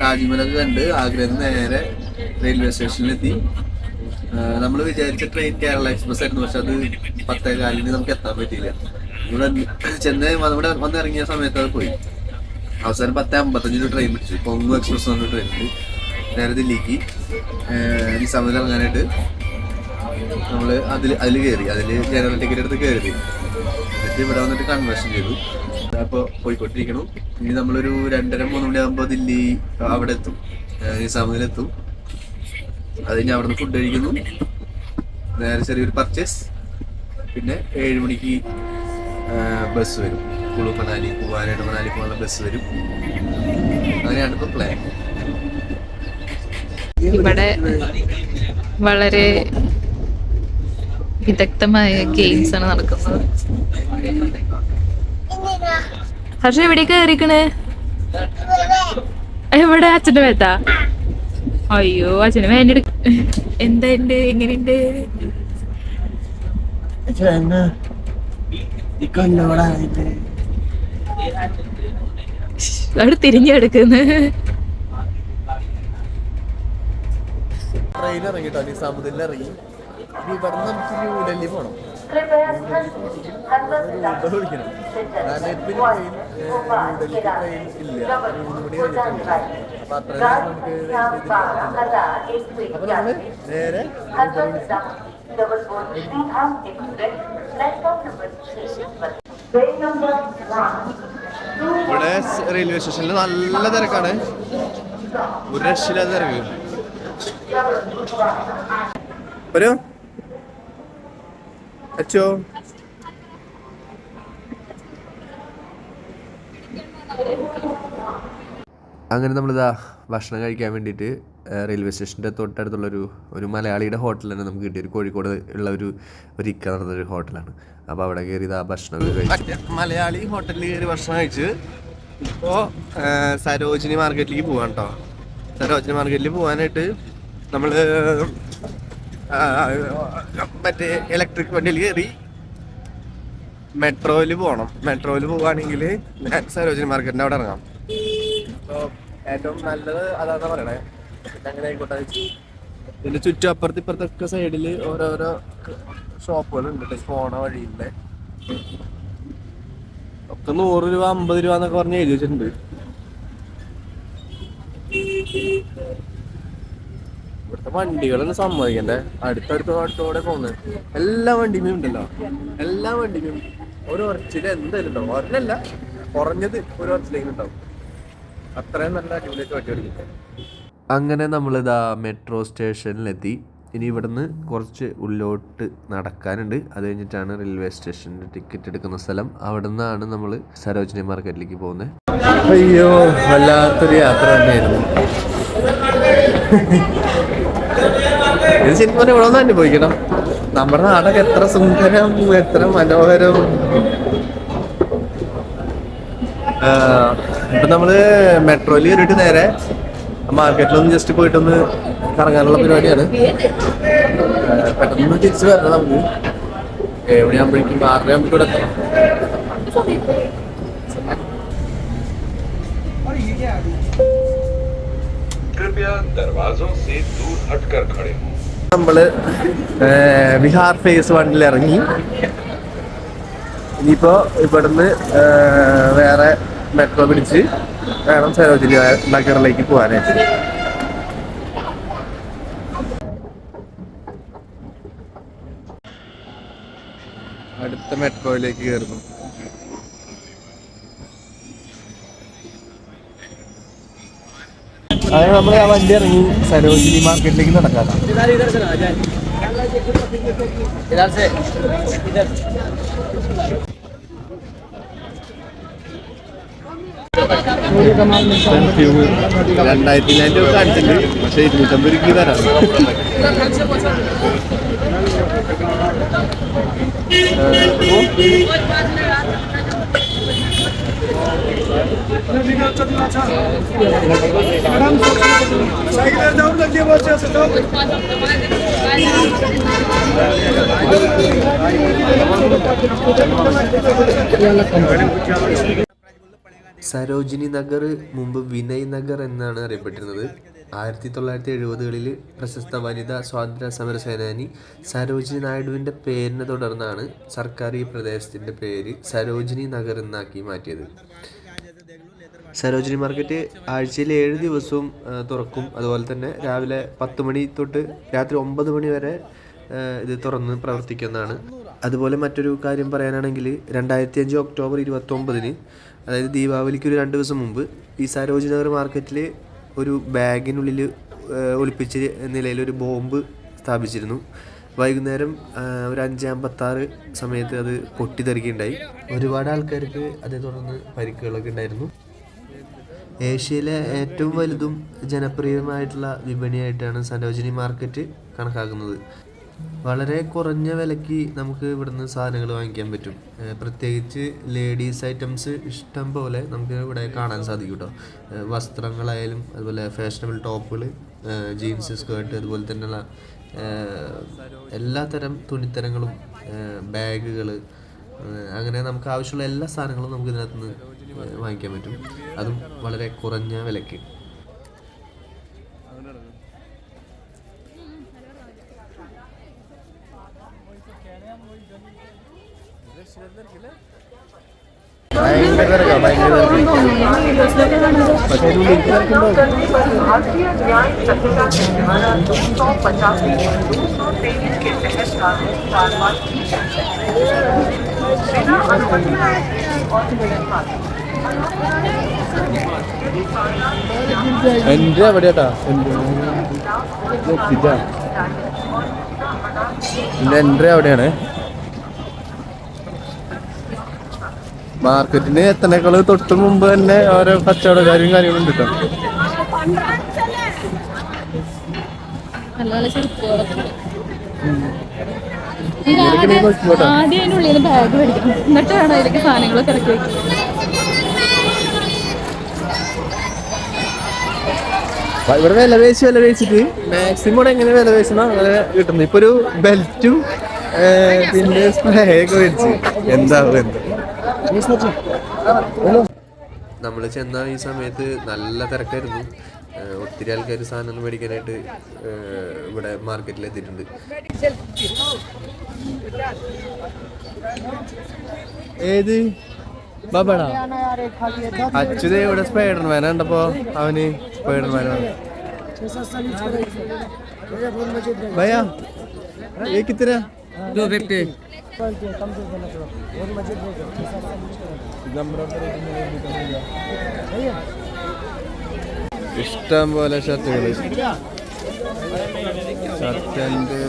താജ്മഹലൊക്കെ കണ്ട് ആഗ്രഹം നേരെ റെയിൽവേ സ്റ്റേഷനിലെത്തി നമ്മൾ വിചാരിച്ച ട്രെയിൻ കേരള എക്സ്പ്രസ് ആയിരുന്നു. പക്ഷെ അത് പത്തേ കാലിന് നമുക്ക് എത്താൻ പറ്റിയില്ല. ഇവിടെ ചെന്നൈ നമ്മുടെ വന്നിറങ്ങിയ സമയത്ത് അത് പോയി. അവസാനം പത്ത് അമ്പത്തഞ്ചിന് ട്രെയിൻ പിടിച്ചു. കൊങ്ങു എക്സ്പ്രസ് എന്ന ഉണ്ട്. നേരെ ദില്ലിക്ക്. നിസാമിൽ ഇറങ്ങാനായിട്ട് നമ്മൾ അതിൽ അതിൽ കയറി. അതിൽ ജനറൽ ടിക്കറ്റ് എടുത്ത് കയറി. എന്നിട്ട് ഇവിടെ വന്നിട്ട് കൺവേർഷൻ ചെയ്തു. അപ്പോൾ പോയിക്കൊണ്ടിരിക്കണം. ഇനി നമ്മളൊരു രണ്ടര മൂന്ന് മണിയാകുമ്പോൾ ദില്ലി അവിടെ എത്തും നിസാമിലെത്തും അത് കഴിഞ്ഞ് അവിടെ നിന്ന് ഫുഡ് കഴിക്കുന്നു. നേരെ ചെറിയൊരു പർച്ചേസ് പിന്നെ ഏഴ് മണിക്ക് ബസ് വരും. കുളു മണാലി പോകാനായിട്ട് മണാലി പോകാനുള്ള ബസ് വരും. അങ്ങനെയാണ് ഇപ്പോൾ പ്ലാൻ ഇവിടെ വളരെ വിദഗ്ധമായ ഗെയിംസ് ആണ് നടക്കുന്നത്. ഹർഷ എവിടെ കയറിക്കണ്? എവിടെ അച്ഛന്റെ മേത്താ? അയ്യോ അച്ഛന് വേണ്ടി എന്താണ്ട് എങ്ങനെയുണ്ട്? അവിടെ തിരിഞ്ഞെടുക്കുന്നു ട്രെയിൻ ഇറങ്ങിട്ടോ നിസാമുദ്ദീനിൽ ഇറങ്ങി. ഇനി ഇവിടെ നമുക്ക് ന്യൂഡൽഹി പോകണം ഇവിടെ റെയിൽവേ സ്റ്റേഷനിൽ നല്ല തിരക്കാണ്. ഒരു രക്ഷയില്ലാത്ത തിരക്ക്. വരൂ. അച്ചോ. അങ്ങനെ നമ്മളിതാ ഭക്ഷണം കഴിക്കാൻ വേണ്ടിയിട്ട് റെയിൽവേ സ്റ്റേഷന്റെ തൊട്ടടുത്തുള്ളൊരു ഒരു മലയാളിയുടെ ഹോട്ടൽ തന്നെ നമുക്ക് കിട്ടിയ ഒരു കോഴിക്കോട് ഉള്ള ഒരു ഒരു ഇക്ക നടന്നൊരു ഹോട്ടലാണ് അപ്പോൾ അവിടെ കയറി ഇതാ ഭക്ഷണം കഴിച്ചു. മലയാളി ഹോട്ടലിൽ കയറി ഭക്ഷണം കഴിച്ച് ഇപ്പോൾ സരോജിനി മാർക്കറ്റിലേക്ക് പോകാം കേട്ടോ സരോജിനി മാർക്കറ്റിൽ പോകാനായിട്ട് നമ്മൾ മറ്റേ ഇലക്ട്രിക് വണ്ടിയിൽ കയറി മെട്രോയിൽ പോകണം മെട്രോയിൽ പോവുകയാണെങ്കിൽ സരോജിനി മാർക്കറ്റിന്റെ അവിടെ ഇറങ്ങാം. ഏറ്റവും നല്ലത് അതാണ് പറയണേ? അങ്ങനെ ചുറ്റും അപ്പുറത്ത് ഇപ്പുറത്തൊക്കെ സൈഡിൽ ഓരോരോ ഷോപ്പുകളുണ്ട് പോണ വഴിയിലെ. ഒക്കെ നൂറ് രൂപ അമ്പത് രൂപ എന്നൊക്കെ പറഞ്ഞ് എഴുതി വെച്ചിട്ടുണ്ട്. വണ്ടികളൊന്നും സമ്മതിക്കണ്ടേ. അടുത്തടുത്ത് അടുത്തോടെ പോകുന്നത് എല്ലാ വണ്ടിയും ഉണ്ടല്ലോ. എല്ലാ വണ്ടിയും ഒരു ഉറച്ചിൽ എന്തായാലും ഉണ്ടാവും. ഒരെണ്ണല്ല കുറഞ്ഞത് ഒരു ഉറച്ചിലേക്ക് ഉണ്ടാവും. അത്രയും നല്ല അടിപൊളിയായിട്ട് വണ്ടി ഓടിക്കും അങ്ങനെ നമ്മളിതാ മെട്രോ സ്റ്റേഷനിലെത്തി. ഇനി ഇവിടുന്ന് കുറച്ച് ഉള്ളോട്ട് നടക്കാനുണ്ട്. അത് കഴിഞ്ഞിട്ടാണ് റെയിൽവേ സ്റ്റേഷനിൽ ടിക്കറ്റ് എടുക്കുന്ന സ്ഥലം. അവിടെ നിന്നാണ് നമ്മൾ സരോജിനി മാർക്കറ്റിലേക്ക് പോകുന്നത് അയ്യോ വല്ലാത്തൊരു യാത്ര തന്നെയായിരുന്നു. ഇത് ശരിക്കും പറഞ്ഞാൽ ഇവിടെ ഒന്ന് അനുഭവിക്കണം നമ്മുടെ നാടൊക്കെ എത്ര സുന്ദരം എത്ര മനോഹരം. ഇപ്പൊ നമ്മൾ മെട്രോയിൽ കയറിയിട്ട് നേരെ മാർക്കറ്റിലൊന്ന് ജസ്റ്റ് പോയിട്ടൊന്ന് കറങ്ങാനുള്ള പരിപാടിയാണ്. പെട്ടെന്ന് തിരിച്ചു വരണം നമുക്ക്. എവിടെയാകുമ്പോഴേക്കും ആറരയാകുമ്പോഴേക്കും ഇവിടെ എത്തണം. कृपया दरवाजों से दूर हटकर खड़े हों നമ്മള് ഏ, ബിഹാർ ഫേസ് വണ്ണിൽ ഇറങ്ങി ഇനിയിപ്പോ ഇവിടുന്ന് ഏ, വേറെ മെട്രോ പിടിച്ച് വേണം സരോജിനി നഗറിലേക്ക് പോകാനായിട്ട് അടുത്ത മെട്രോയിലേക്ക് കയറുന്നു അങ്ങനെ നമ്മൾ ആ വണ്ടി ഇറങ്ങി സരോജിനി മാർക്കറ്റിലേക്ക് നടക്കാം രണ്ടായിരത്തി അഞ്ഞൂറ് രൂപ കാണിച്ചിട്ടുണ്ട് ഇരുന്നൂറ്റമ്പത് രൂപ തരാം സരോജിനി നഗർ മുമ്പ് വിനയ് നഗർ എന്നാണ് അറിയപ്പെട്ടിരുന്നത്. ആയിരത്തി തൊള്ളായിരത്തി എഴുപതുകളിൽ പ്രശസ്ത വനിതാ സ്വാതന്ത്ര്യ സമര സേനാനി സരോജിനി നായിഡുവിന്റെ പേരിനെ തുടർന്നാണ് സർക്കാർ ഈ പ്രദേശത്തിന്റെ പേര് സരോജിനി നഗർ എന്നാക്കി മാറ്റിയത്. സരോജിനി മാർക്കറ്റ് ആഴ്ചയിൽ ഏഴ് ദിവസവും തുറക്കും. അതുപോലെ തന്നെ രാവിലെ പത്ത് മണി തൊട്ട് രാത്രി ഒമ്പത് മണി വരെ ഇത് തുറന്ന് പ്രവർത്തിക്കുന്നതാണ്. അതുപോലെ മറ്റൊരു കാര്യം പറയാനാണെങ്കിൽ രണ്ടായിരത്തി അഞ്ച് ഒക്ടോബർ ഇരുപത്തൊമ്പതിന് അതായത് ദീപാവലിക്ക് ഒരു രണ്ട് ദിവസം മുമ്പ് ഈ സരോജിനി നഗർ മാർക്കറ്റിൽ ഒരു ബാഗിനുള്ളിൽ ഒളിപ്പിച്ച നിലയിൽ ഒരു ബോംബ് സ്ഥാപിച്ചിരുന്നു. വൈകുന്നേരം ഒരു അഞ്ച് അമ്പത്താറ് സമയത്ത് അത് പൊട്ടിത്തെറിക്കുകയുണ്ടായി. ഒരുപാട് ആൾക്കാർക്ക് അതേ തുടർന്ന് പരിക്കുകളൊക്കെ ഉണ്ടായിരുന്നു. ഏഷ്യയിലെ ഏറ്റവും വലുതും ജനപ്രിയമായിട്ടുള്ള വിപണിയായിട്ടാണ് സരോജിനി മാർക്കറ്റ് കണക്കാക്കുന്നത്. വളരെ കുറഞ്ഞ വിലയ്ക്ക് നമുക്ക് ഇവിടുന്ന് സാധനങ്ങൾ വാങ്ങിക്കാൻ പറ്റും. പ്രത്യേകിച്ച് ലേഡീസ് ഐറ്റംസ് ഇഷ്ടം പോലെ നമുക്ക് ഇവിടെ കാണാൻ സാധിക്കും കേട്ടോ വസ്ത്രങ്ങളായാലും അതുപോലെ ഫാഷനബിൾ ടോപ്പുകൾ ജീൻസ് സ്കേർട്ട് അതുപോലെ തന്നെയുള്ള എല്ലാത്തരം തുണിത്തരങ്ങളും ബാഗുകൾ അങ്ങനെ നമുക്ക് ആവശ്യമുള്ള എല്ലാ സാധനങ്ങളും നമുക്ക് ഇതിനകത്ത് നിന്ന് വാങ്ങിക്കാൻ പറ്റും അതും വളരെ കുറഞ്ഞ വിലയ്ക്ക് भारतीय न्याय संहिता की धारा दो सौ पचासी दो सौ तेईस के तहत कानूनी कार्रवाई की जाएगी बिना अनुमति और बिना എന്റെ എവിടെയാട്ടാ? എന്റെ എന്റെ എൻട്രി അവിടെയാണ് മാർക്കറ്റിന് എത്തനേക്കാൾ തൊട്ട് മുമ്പ് തന്നെ ഓരോ കച്ചവടക്കാരും കാര്യങ്ങളും ഉണ്ട് കേട്ടോ. ആദ്യം ബാഗ് മേടിക്കണം. എന്നിട്ട് വേണം അതിലേക്ക് സാധനങ്ങളൊക്കെ ഇറക്കി വെക്കാൻ ഇവിടെ വില പേശി വില പേശിട്ട് മാക്സിമം എങ്ങനെ വില പേശണോ അങ്ങനെ കിട്ടുന്നു. ഇപ്പൊ ഒരു ബെൽറ്റും പിന്നെ സ്പ്രേ ഒക്കെ മേടിച്ച്. എന്താവും എന്ത് നമ്മൾ ചെന്ന ഈ സമയത്ത് നല്ല തിരക്കായിരുന്നു. ഒത്തിരി ആൾക്കാർ സാധനങ്ങൾ മേടിക്കാനായിട്ട് ഇവിടെ മാർക്കറ്റിൽ എത്തിയിട്ടുണ്ട്. ഏത്? ബാബാടാ അച്യുത ഇവിടെ സ്പൈഡർമാൻ ഉണ്ടപ്പോ അവന് സ്പൈഡർമാൻ ഭയ്യാ ये कितना दो फिफ्टी ഇഷ്ടം പോലെ ഷർട്ടുകൾ ഷർട്ട് ആൻഡ്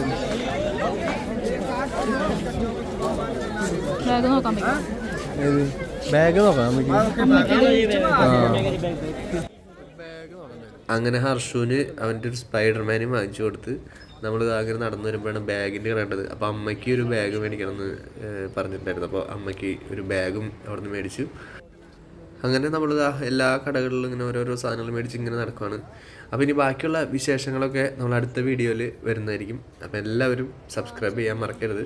ബാഗ് നോക്കാൻ പറ്റും ബാഗ് നോക്കാം അങ്ങനെ ഹർഷുവിന് അവന്റെ ഒരു സ്പൈഡർമാനെ വാങ്ങിച്ചു കൊടുത്ത് നമ്മൾ അങ്ങനെ നടന്നു വരുമ്പോഴാണ് ബാഗിന്റെ കണ്ടത്. അപ്പോൾ അമ്മയ്ക്ക് ഒരു ബാഗ് മേടിക്കണം എന്ന് പറഞ്ഞിട്ടുണ്ടായിരുന്നു. അപ്പോൾ അമ്മയ്ക്ക് ഒരു ബാഗും അവിടെ നിന്ന് മേടിച്ചു. അങ്ങനെ നമ്മൾ എല്ലാ കടകളിലും ഇങ്ങനെ ഓരോരോ സാധനങ്ങൾ മേടിച്ച് ഇങ്ങനെ നടക്കുവാണ്. അപ്പോൾ ഇനി ബാക്കിയുള്ള വിശേഷങ്ങളൊക്കെ നമ്മൾ അടുത്ത വീഡിയോയിൽ വരുന്നതായിരിക്കും. അപ്പോൾ എല്ലാവരും സബ്സ്ക്രൈബ് ചെയ്യാൻ മറക്കരുത്.